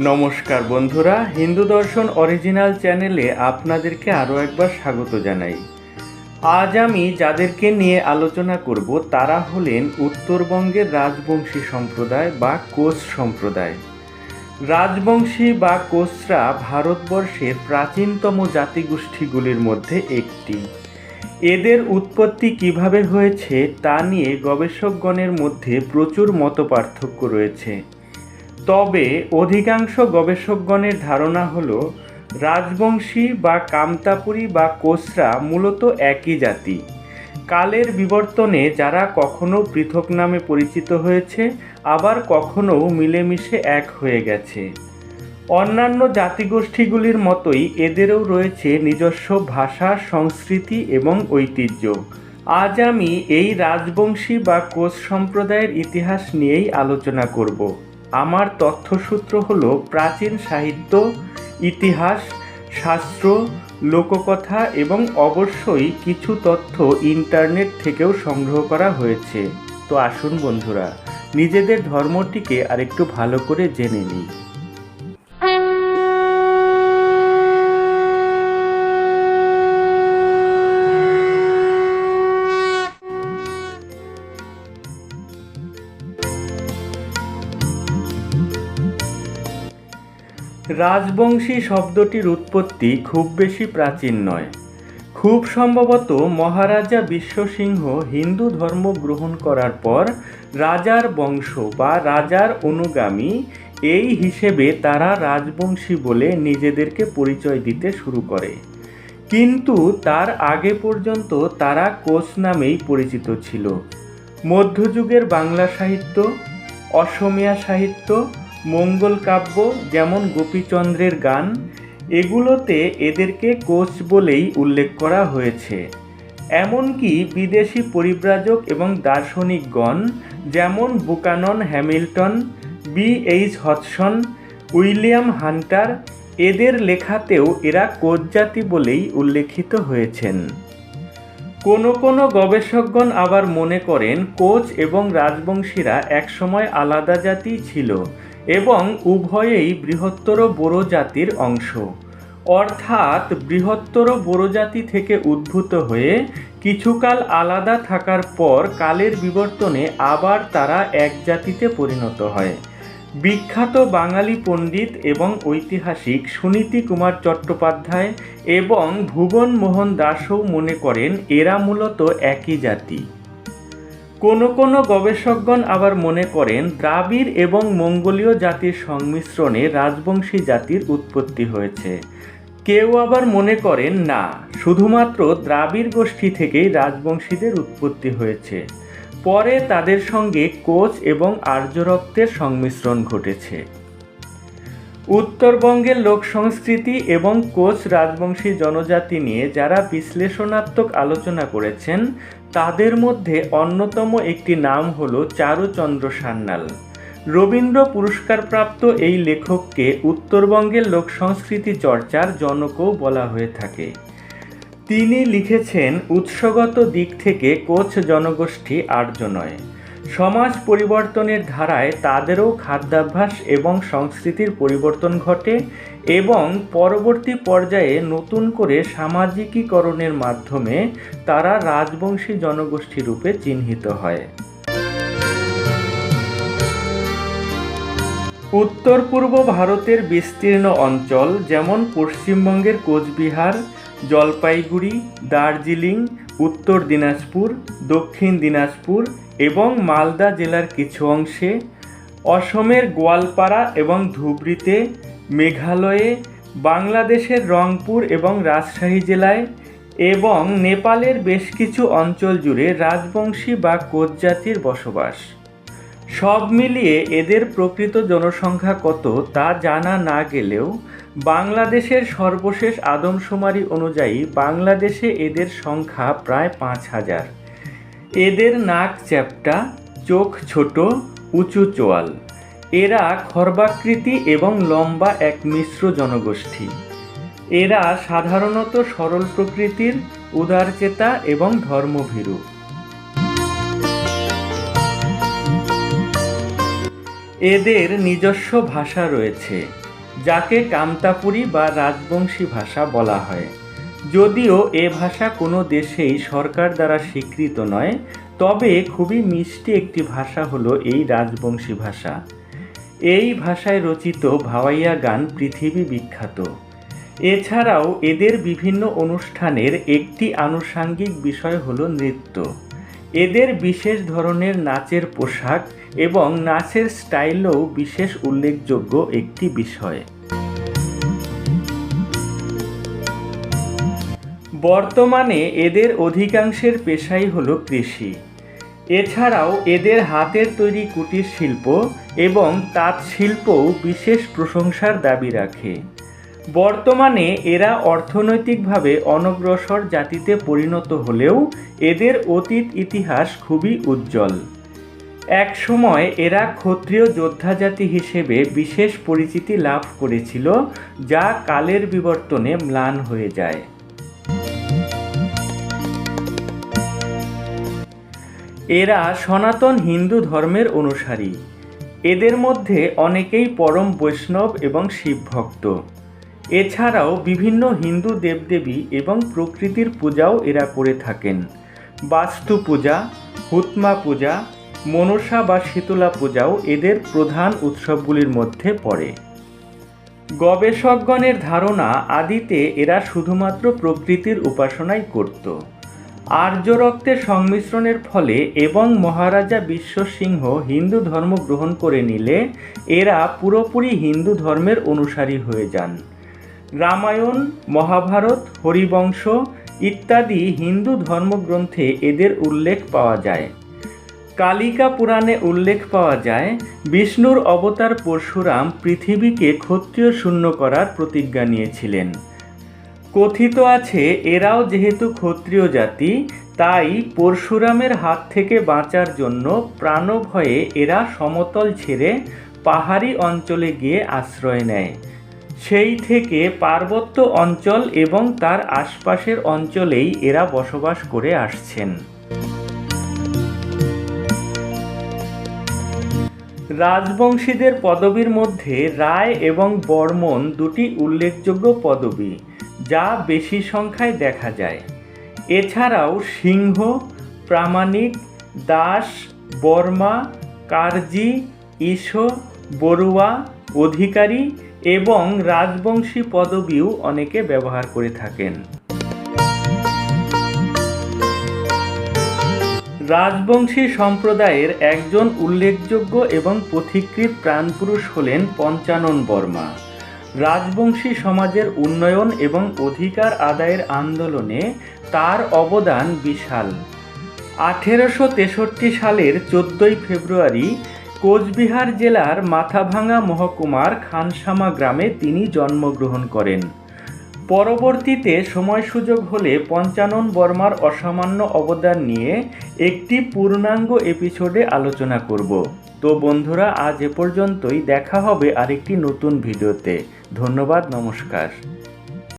নমস্কার বন্ধুরা, হিন্দু দর্শন অরিজিনাল চ্যানেলে আপনাদেরকে আরও একবার স্বাগত জানাই। আজ আমি যাদেরকে নিয়ে আলোচনা করব, তারা হলেন উত্তরবঙ্গের রাজবংশী সম্প্রদায় বা কোচ সম্প্রদায়। রাজবংশী বা কোচরা ভারতবর্ষের প্রাচীনতম জাতিগোষ্ঠীগুলির মধ্যে একটি। এদের উৎপত্তি কীভাবে হয়েছে, তা নিয়ে গবেষকগণের মধ্যে প্রচুর মতপার্থক্য রয়েছে। তবে অধিকাংশ গবেষকগণের ধারণা হল, রাজবংশী বা কামতাপুরী বা কোসরা মূলত একই জাতি। কালের বিবর্তনে যারা কখনো পৃথক নামে পরিচিত হয়েছে, আবার কখনো মিলেমিশে এক হয়ে গেছে। অন্যান্য জাতিগোষ্ঠীগুলির মতোই এদেরও রয়েছে নিজস্ব ভাষা, সংস্কৃতি এবং ঐতিহ্য। আজ আমি এই রাজবংশী বা কোচ সম্প্রদায়ের ইতিহাস নিয়েই আলোচনা করব। আমার তথ্যসূত্র হলো প্রাচীন সাহিত্য, ইতিহাস, শাস্ত্র, লোককথা এবং অবশ্যই কিছু তথ্য ইন্টারনেট থেকেও সংগ্রহ করা হয়েছে। তো আসুন বন্ধুরা, নিজেদের ধর্মটিকে আরেকটু ভালো করে জেনে নিই। রাজবংশী শব্দটির উৎপত্তি খুব বেশি প্রাচীন নয়। খুব সম্ভবত মহারাজা বিশ্বসিংহ হিন্দু ধর্ম গ্রহণ করার পর রাজার বংশ বা রাজার অনুগামী এই হিসেবে তারা রাজবংশী বলে নিজেদেরকে পরিচয় দিতে শুরু করে। কিন্তু তার আগে পর্যন্ত তারা কোচ নামেই পরিচিত ছিল। মধ্যযুগের বাংলা সাহিত্য, অসমীয়া সাহিত্য মঙ্গল কাব্য যেমন গোপীচন্দ্রের গান, এগুলোতে এদেরকে কোচ বলেই উল্লেখ করা হয়েছে। এমনকি বিদেশি পরিব্রাজক এবং দার্শনিকগণ যেমন Buchanan Hamilton, B H Hodson, William Hunter, এদের লেখাতেও এরা কোচ জাতি বলেই উল্লেখিত হয়েছেন। কোনো কোনো গবেষকগণ আবার মনে করেন, কোচ এবং রাজবংশীরা একসময় আলাদা জাতি ছিল এবং উভয়েই বৃহত্তর বোরো জাতির অংশ। অর্থাৎ বৃহত্তর বোরো জাতি থেকে উদ্ভূত হয়ে কিছুকাল আলাদা থাকার পর কালের বিবর্তনে আবার তারা এক জাতিতে পরিণত হয়। বিখ্যাত বাঙালি পণ্ডিত এবং ঐতিহাসিক সুনীতি কুমার চট্টোপাধ্যায় এবং ভুবন মোহন দাসও মনে করেন, এরা মূলত একই জাতি। কোনো কোনো গবেষকগণ আবার মনে করেন, দ্রাবিড় এবং মঙ্গোলীয় জাতির সংমিশ্রণে রাজবংশী জাতির উৎপত্তি হয়েছে। কেউ আবার মনে করেন, না, শুধুমাত্র দ্রাবিড় গোষ্ঠী থেকেই রাজবংশীদের উৎপত্তি হয়েছে। পরে তাদের সঙ্গে কোচ এবং আর্য রক্তের সংমিশ্রণ ঘটেছে। উত্তরবঙ্গের লোক সংস্কৃতি এবং কোচ রাজবংশী জনজাতি নিয়ে যারা বিশ্লেষণাত্মক আলোচনা করেছেন তাদের মধ্যে অন্যতম একটি নাম হল চারুচন্দ্র সান্যাল। রবীন্দ্র পুরস্কারপ্রাপ্ত এই লেখককে উত্তরবঙ্গের লোক সংস্কৃতি চর্চার জনকও বলা হয়ে থাকে। তিনি লিখেছেন, উৎসগত দিক থেকে কোচ জনগোষ্ঠী আর্য নয়। সমাজ পরিবর্তনের ধারায় তাদেরও খাদ্যাভ্যাস এবং সংস্কৃতির পরিবর্তন ঘটে এবং পরবর্তী পর্যায়ে নতুন করে সামাজিকীকরণের মাধ্যমে তারা রাজবংশী জনগোষ্ঠী রূপে চিহ্নিত হয়। উত্তর পূর্ব ভারতের বিস্তীর্ণ অঞ্চল যেমন পশ্চিমবঙ্গের কোচবিহার, জলপাইগুড়ি, দার্জিলিং, উত্তর দিনাজপুর, দক্ষিণ দিনাজপুর এবং মালদা জেলার কিছু অংশে অসমের গোয়ালপাড়া এবং ধুবড়িতে মেঘালয়ে, বাংলাদেশের রংপুর এবং রাজশাহী জেলায় এবং নেপালের বেশ কিছু অঞ্চল জুড়ে রাজবংশী বা কোচ জাতির বসবাস। সব মিলিয়ে এদের প্রকৃত জনসংখ্যা কত তা জানা না গেলেও বাংলাদেশের সর্বশেষ আদমশুমারি অনুযায়ী বাংলাদেশে এদের সংখ্যা প্রায় পাঁচ হাজার। এদের নাক চ্যাপ্টা, চোখ ছোট, উঁচু চোয়াল। এরা খর্বাকৃতি এবং লম্বা এক মিশ্র জনগোষ্ঠী। এরা সাধারণত সরল প্রকৃতির উদারচেতা এবং ধর্মভীরু। এদের নিজস্ব ভাষা রয়েছে, যাকে কামতাপুরী বা রাজবংশী ভাষা বলা হয়। যদিও এ ভাষা কোনো দেশেই সরকার দ্বারা স্বীকৃত নয়, তবে খুবই মিষ্টি একটি ভাষা হলো এই রাজবংশী ভাষা। এই ভাষায় রচিত ভাওয়াইয়া গান পৃথিবী বিখ্যাত। এছাড়াও এদের বিভিন্ন অনুষ্ঠানের একটি আনুষাঙ্গিক বিষয় হলো নৃত্য। এদের বিশেষ ধরনের নাচের পোশাক এবং নাচের স্টাইলও বিশেষ উল্লেখযোগ্য একটি বিষয়। বর্তমানে এদের অধিকাংশের পেশাই হলো কৃষি। এছাড়াও এদের হাতের তৈরি কুটির শিল্প এবং তাঁত শিল্পও বিশেষ প্রশংসার দাবি রাখে। বর্তমানে এরা অর্থনৈতিকভাবে অনগ্রসর জাতিতে পরিণত হলেও এদের অতীত ইতিহাস খুবই উজ্জ্বল। এক সময় এরা ক্ষত্রিয় যোদ্ধা জাতি হিসেবে বিশেষ পরিচিতি লাভ করেছিল, যা কালের বিবর্তনে ম্লান হয়ে যায়। এরা সনাতন হিন্দু ধর্মের অনুসারী। এদের মধ্যে অনেকেই পরম বৈষ্ণব এবং শিবভক্ত এছাড়াও বিভিন্ন হিন্দু দেবদেবী এবং প্রকৃতির পূজাও এরা করে থাকেন। বাস্তু পূজা, হুতমা পূজা, মনসা বা শীতলা পূজাও এদের প্রধান উৎসবগুলির মধ্যে পড়ে। গবেষকগণের ধারণা, আদিতে এরা শুধুমাত্র প্রকৃতির উপাসনাই করত। আর্য রক্তের সংমিশ্রণের ফলে এবং মহারাজা বিশ্বসিংহ হিন্দু ধর্ম গ্রহণ করে নিলে এরা পুরোপুরি হিন্দু ধর্মের অনুসারী হয়ে যান। রামায়ণ, মহাভারত, হরিবংশ ইত্যাদি হিন্দু ধর্মগ্রন্থে এদের উল্লেখ পাওয়া যায়। কালিকা পুরাণে উল্লেখ পাওয়া যায়, বিষ্ণুর অবতার পরশুরাম পৃথিবীকে ক্ষত্রিয় শূন্য করার প্রতিজ্ঞা নিয়েছিলেন। কথিত আছে, এরাও যেহেতু ক্ষত্রিয় জাতি, তাই পরশুরামের হাত থেকে বাঁচার জন্য প্রাণভয়ে এরা সমতল ছেড়ে পাহাড়ি অঞ্চলে গিয়ে আশ্রয় নেয়। সেই থেকে পার্বত্য অঞ্চল এবং তার আশপাশের অঞ্চলেই এরা বসবাস করে আসছেন। রাজবংশীদের পদবীর মধ্যে রায় এবং বর্মন দুটি উল্লেখযোগ্য পদবী। যা বেশি সংখ্যায় দেখা যায়। এছাড়াও সিংহ, প্রামাণিক, দাস, বর্মা, কারজি ঈশো বড়ুয়া, অধিকারী এবং রাজবংশী পদবিও অনেকে ব্যবহার করে থাকেন। রাজবংশী সম্প্রদায়ের একজন উল্লেখযোগ্য এবং পথিকৃত প্রাণপুরুষ হলেন পঞ্চানন বর্মা। রাজবংশী সমাজের উন্নয়ন এবং অধিকার আদায়ের আন্দোলনে তার অবদান বিশাল। আঠেরোশো তেষট্টি সালের চোদ্দোই ফেব্রুয়ারি কোচবিহার জেলার মাথাভাঙা মহকুমার খানসামা গ্রামে তিনি জন্মগ্রহণ করেন। পরবর্তীতে সময় সুযোগ হলে পঞ্চানন বর্মার অসামান্য অবদান নিয়ে একটি পূর্ণাঙ্গ এপিসোডে আলোচনা করব। তো বন্ধুরা, আজ এ পর্যন্তই। দেখা হবে আরেকটি নতুন ভিডিওতে। ধন্যবাদ নমস্কার।